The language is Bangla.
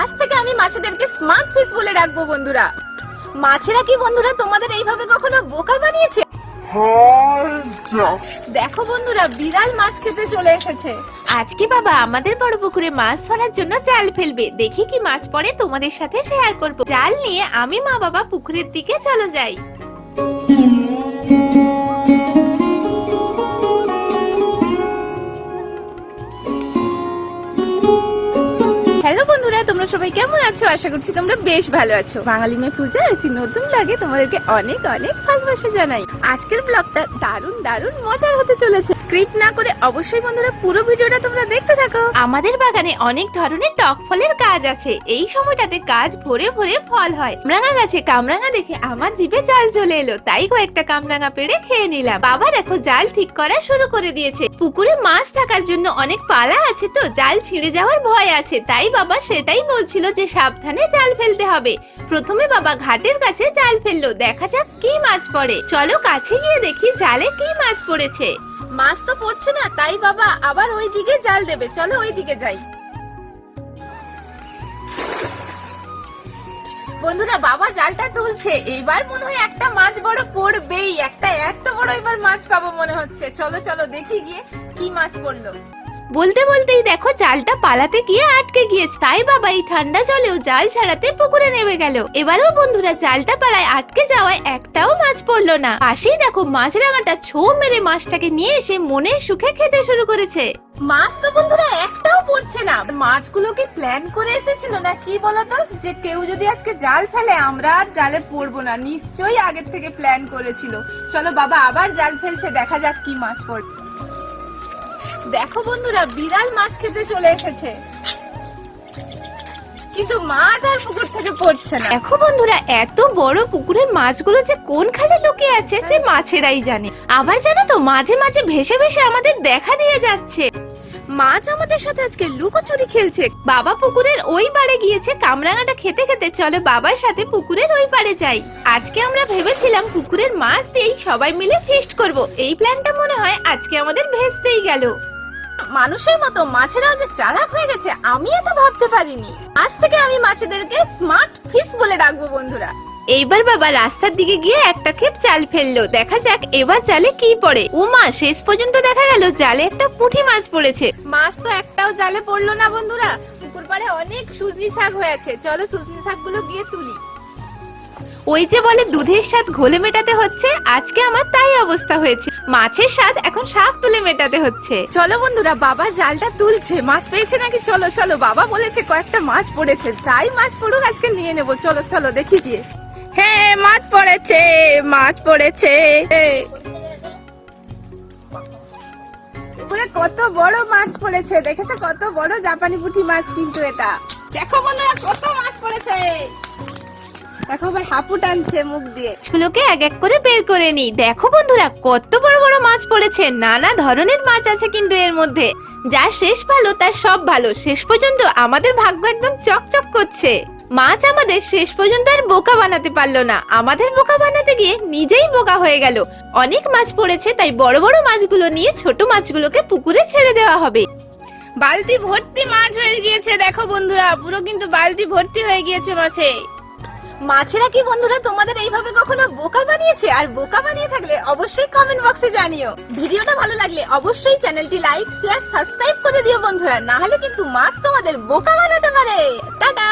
আজ থেকে আমি মাছেদেরকে স্মার্ট ফিশ বলে রাখব বন্ধুরা। মাছেরা কি বন্ধুরা তোমাদের এইভাবে কখনো বোকা বানিয়েছে? দেখো বন্ধুরা, বিড়াল মাছ খেতে চলে এসেছে। আজকে বাবা আমাদের বড় পুকুরে মাছ ধরার জন্য জাল ফেলবে। দেখি কি মাছ পড়ে তোমাদের সাথে শেয়ার করব। জাল নিয়ে আমি মা বাবা পুকুরের দিকে চলো যাই। সবাই কেমন আছো? আশা করছি তোমরা বেশ ভালো আছো। বাঙালি মেয়ে পূজার একটি নতুন লাগে তোমাদেরকে অনেক অনেক ভালোবাসা জানাই। আজকের ব্লগটা দারুণ দারুণ মজার হতে চলেছে। স্ক্রিপ্ট না করে অবশ্যই বন্ধুরা পুরো ভিডিওটা তোমরা দেখতে থাকো। আমাদের বাগানে অনেক ধরনের টক ফলের গাছ আছে। এই সময়টাতে গাছ ভরে ভরে ফল হয়। কামরাঙা গাছে কামরাঙা দেখে আমার জিভে জল চলে এলো। তাই কয়েকটা কামরাঙা পেড়ে খেয়ে নিলাম। বাবা দেখো, জাল ঠিক করা শুরু করে দিয়েছে। পুকুরে মাছ থাকার জন্য অনেক পালা আছে তো, জাল ছিঁড়ে যাওয়ার ভয় আছে। তাই বাবা সেটাই বলছিল যে সাবধানে জাল ফেলতে হবে। প্রথমে বাবা ঘাটের কাছে জাল ফেলল। দেখা যাক কি মাছ পড়ে। চলো কাছে গিয়ে দেখি জালে কি মাছ পড়েছে। মাছ তো পড়ছে না, তাই বাবা আবার ওই দিকে জাল দেবে। চলো ওই দিকে যাই। বন্ধুরা, বাবা জালটা তুলছে। এবার মনে হয় একটা মাছ বড় পড়বেই। একটা এত বড় এবার মাছ পাবো মনে হচ্ছে। চলো চলো দেখি গিয়ে কি মাছ পড়ল। বলতে বলতেই দেখো জালটা পালাতে গিয়ে আটকে গিয়েছে। তাই বাবা, এই ঠান্ডা জলেও জাল ছাড়াতে পুকুরে নেমে গেল। এবারও বন্ধুরা জালটা পালায় আটকে যাওয়ায় একটাও মাছ পড়ল না। পাশেই দেখো মাছরাঙাটা ছো মেরে মাছটাকে নিয়ে এসে মনের সুখে খেতে শুরু করেছে। মাছ তো বন্ধুরা একটাও পড়ছে না। মাছগুলো কি প্ল্যান করে এসেছিল না কি বলতো? যে কেউ যদি আজকে জাল ফেলে, আমরা আর জালে পড়ব না। নিশ্চয়ই আগের থেকে প্ল্যান করেছিল। চলো বাবা, আবার জাল ফেলছে। দেখা যাক কি মাছ পড়বে দেখো বন্ধুরা বিড়াল মাছ খেতে চলে এসেছে। কিন্তু মাছ আর পুকুর থেকে পড়ছে না। দেখো বন্ধুরা এত বড় পুকুরের মাছগুলো যে কোন খালে লোকে আছে সে মাছেরাই জানে। আবার জানো তো মাঝে মাঝে ভেসে ভেসে আমাদের দেখা দিয়ে যাচ্ছে। মাছ আমাদের সাথে আজকে লুকোচুরি খেলছে। বাবা পুকুরের ওই পাড়ে গিয়েছে কামরাঙাটা খেতে খেতে। চলো বাবার সাথে পুকুরের ওই পাড়ে যাই। আজকে আমরা ভেবেছিলাম পুকুরের মাছ দিয়েই সবাই মিলে ফিস্ট করব। এই প্ল্যানটা মনে হয় আজকে আমাদের ভেস্তেই গেল। মানুষের মতো মাছেরাও যে চালাক হয়ে গেছে আমি এত ভাবতে পারিনি। আজ থেকে আমি মাছেদেরকে স্মার্ট ফিশ বলে ডাকবো বন্ধুরা। এইবার বাবা রাস্তার দিকে গিয়ে একটা ক্ষেপ চাল ফেলল। দেখা যাক এবার জালে কি পড়ে। উমা শেষ পর্যন্ত দেখা গেল জালে একটা পুঁটি মাছ পড়েছে। মাছ তো একটাও জালে পড়ল না বন্ধুরা। পুকুর পাড়ে অনেক সুজনি শাক হয়েছে। চলো সুজনি শাকগুলো গিয়ে তুলি। ওই যে বলে দুধের স্বাদ ঘোলে মেটাতে হচ্ছে আজকে আমার তাই অবস্থা হয়েছে। মাছের স্বাদ এখন শাক তুলে মেটাতে হচ্ছে। চলো বন্ধুরা বাবা জালটা তুলছে। মাছ পেয়েছে নাকি? চলো চলো বাবা বলেছে কয়েকটা মাছ পড়েছে। যাই মাছ পড়ুক আজকে নিয়ে নেব। চলো চলো দেখি গিয়ে। হ্যাঁ মাছ পড়েছে মাছ পড়েছে। কত বড় মাছ পড়েছে দেখেছ? কত বড় জাপানি পুঁটি মাছ কিন্তু এটা। দেখো বন্ধুরা কত মাছ পড়েছে। দেখো ভাই হাফু টানছে মুখ দিয়ে। মাছগুলোকে এক এক করে বের করে নিই। দেখো বন্ধুরা কত বড় বড় মাছ পড়েছে। নানা ধরনের মাছ আছে কিন্তু এর মধ্যে। যা শেষ ভালো তার সব ভালো। শেষ পর্যন্ত আমাদের ভাগ্য একদম চকচক করছে। মাছ আমাদের শেষ পর্যন্ত আর বোকা বানাতে পারল না। আমাদের বোকা বানাতে গিয়ে নিজেই বোকা হয়ে গেল। অনেক মাছ পড়েছে তাই বড় বড় মাছগুলো নিয়ে ছোট মাছগুলোকে পুকুরে ছেড়ে দেওয়া হবে। বালতি ভর্তি মাছ হয়ে গিয়েছে দেখো বন্ধুরা। পুরো কিন্তু বালতি ভর্তি হয়ে গিয়েছে মাছে। মাছেরা কি বন্ধুরা তোমাদের এইভাবে কখনো বোকা বানিয়েছে? আর বোকা বানিয়ে থাকলে অবশ্যই কমেন্ট বক্সে জানিও। ভিডিওটা ভালো লাগলে অবশ্যই চ্যানেলটি লাইক শেয়ার সাবস্ক্রাইব করে দিও বন্ধুরা না হলে কিন্তু মাছ তোমাদের বোকা বানাতে পারে। টাটা!